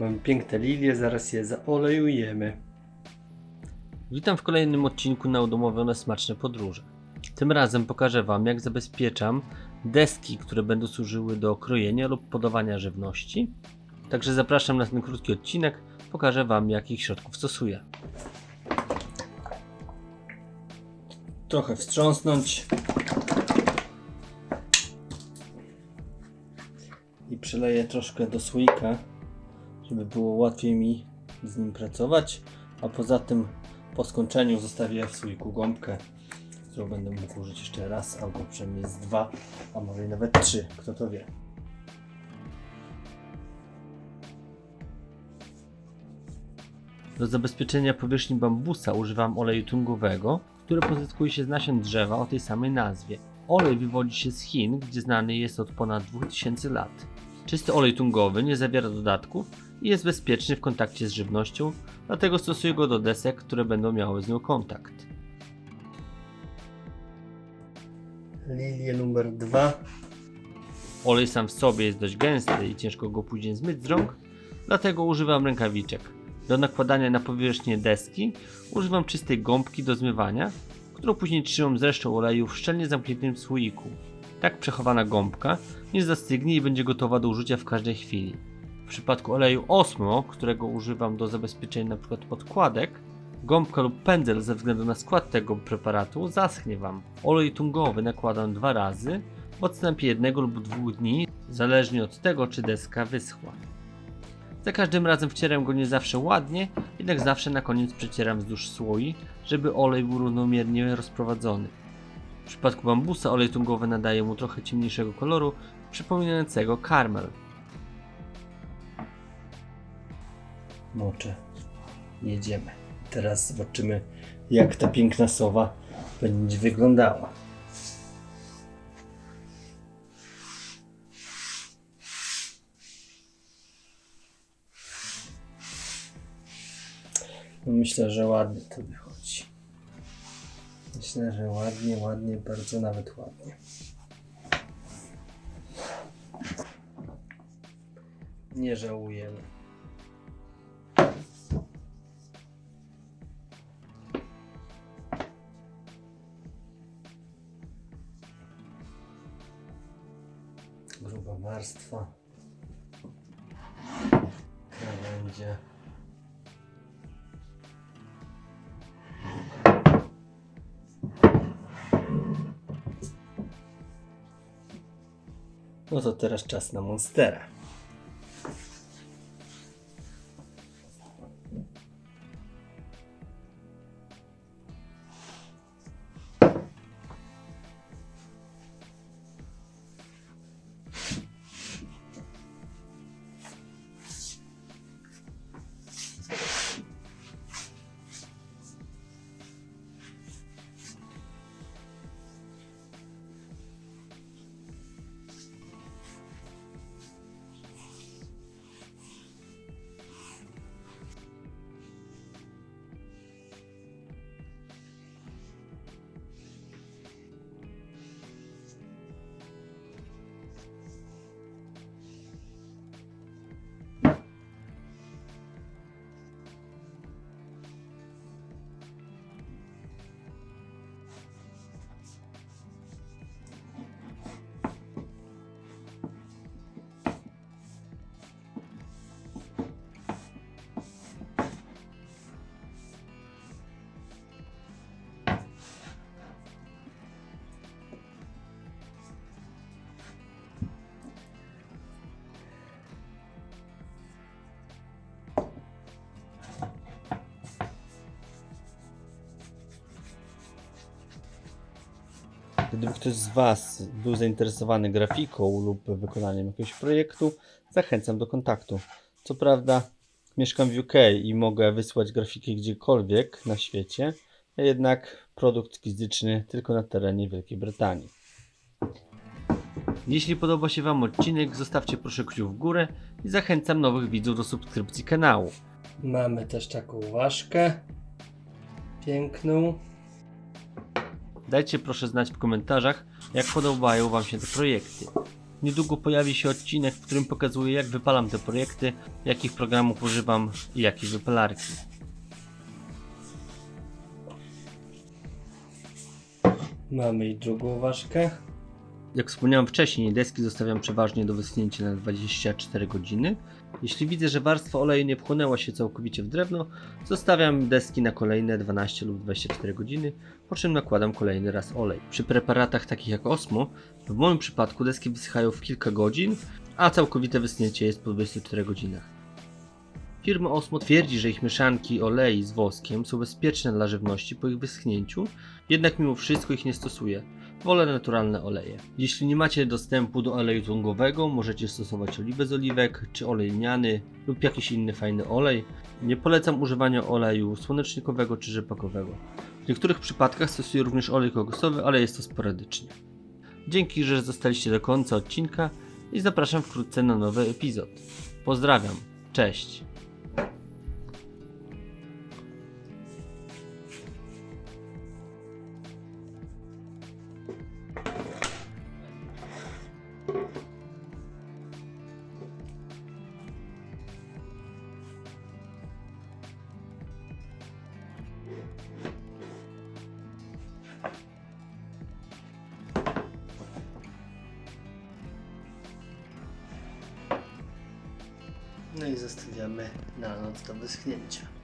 Mamy piękne lilie, zaraz je zaolejujemy. Witam w kolejnym odcinku na udomowione smaczne podróże. Tym razem pokażę Wam, jak zabezpieczam deski, które będą służyły do krojenia lub podawania żywności. Także zapraszam na ten krótki odcinek. Pokażę Wam, jakich środków stosuję. Trochę wstrząsnąć. I przeleję troszkę do słoika, żeby było łatwiej mi z nim pracować. A poza tym po skończeniu zostawię w słoiku gąbkę, którą będę mógł użyć jeszcze raz, albo przynajmniej z dwa, a może nawet trzy, kto to wie. Do zabezpieczenia powierzchni bambusa używam oleju tungowego, który pozyskuje się z nasion drzewa o tej samej nazwie. Olej wywodzi się z Chin, gdzie znany jest od ponad 2000 lat. Czysty olej tungowy nie zawiera dodatków i jest bezpieczny w kontakcie z żywnością, dlatego stosuję go do desek, które będą miały z nią kontakt. Lilię numer dwa. Olej sam w sobie jest dość gęsty i ciężko go później zmyć z rąk, dlatego używam rękawiczek. Do nakładania na powierzchnię deski używam czystej gąbki do zmywania, którą później trzymam z resztą oleju w szczelnie zamkniętym słoiku. Tak przechowana gąbka nie zastygnie i będzie gotowa do użycia w każdej chwili. W przypadku oleju Osmo, którego używam do zabezpieczenia np. podkładek, gąbka lub pędzel ze względu na skład tego preparatu zaschnie Wam. Olej tungowy nakładam dwa razy w odstępie jednego lub dwóch dni, zależnie od tego, czy deska wyschła. Za każdym razem wcieram go nie zawsze ładnie, jednak zawsze na koniec przecieram wzdłuż słoi, żeby olej był równomiernie rozprowadzony. W przypadku bambusa olej tungowy nadaje mu trochę ciemniejszego koloru, przypominającego karmel. Moczę. Jedziemy. Teraz zobaczymy, jak ta piękna sowa będzie wyglądała. No myślę, że ładnie to wychodzi. Myślę, że ładnie, ładnie, bardzo nawet ładnie. Nie żałujemy. Gruba warstwa. Krawędzie no to teraz czas na monstera Gdyby ktoś z Was był zainteresowany grafiką lub wykonaniem jakiegoś projektu, zachęcam do kontaktu. Co prawda, mieszkam w UK i mogę wysłać grafiki gdziekolwiek na świecie, jednak produkt fizyczny tylko na terenie Wielkiej Brytanii. Jeśli podoba się Wam odcinek, zostawcie proszę kciuk w górę i zachęcam nowych widzów do subskrypcji kanału. mamy też taką ważkę piękną Dajcie proszę znać w komentarzach, jak podobają Wam się te projekty. Niedługo pojawi się odcinek, w którym pokazuję jak wypalam te projekty, jakich programów używam i jakiej wypalarki. Mamy i drugą ważkę. Jak wspomniałem wcześniej, deski zostawiam przeważnie do wyschnięcia na 24 godziny. Jeśli widzę, że warstwa oleju nie wchłonęła się całkowicie w drewno, zostawiam deski na kolejne 12 lub 24 godziny, po czym nakładam kolejny raz olej. Przy preparatach takich jak Osmo, w moim przypadku deski wysychają w kilka godzin, a całkowite wyschnięcie jest po 24 godzinach. Firma Osmo twierdzi, że ich mieszanki olei z woskiem są bezpieczne dla żywności po ich wyschnięciu, jednak mimo wszystko ich nie stosuje. Wolę naturalne oleje. Jeśli nie macie dostępu do oleju tłongowego, możecie stosować oliwę z oliwek, czy olej lniany lub jakiś inny fajny olej. Nie polecam używania oleju słonecznikowego czy rzepakowego. W niektórych przypadkach stosuję również olej kokosowy, ale jest to sporadycznie. Dzięki, że zostaliście do końca odcinka i zapraszam wkrótce na nowy epizod. Pozdrawiam, cześć! No i zostawiamy na noc do wyschnięcia.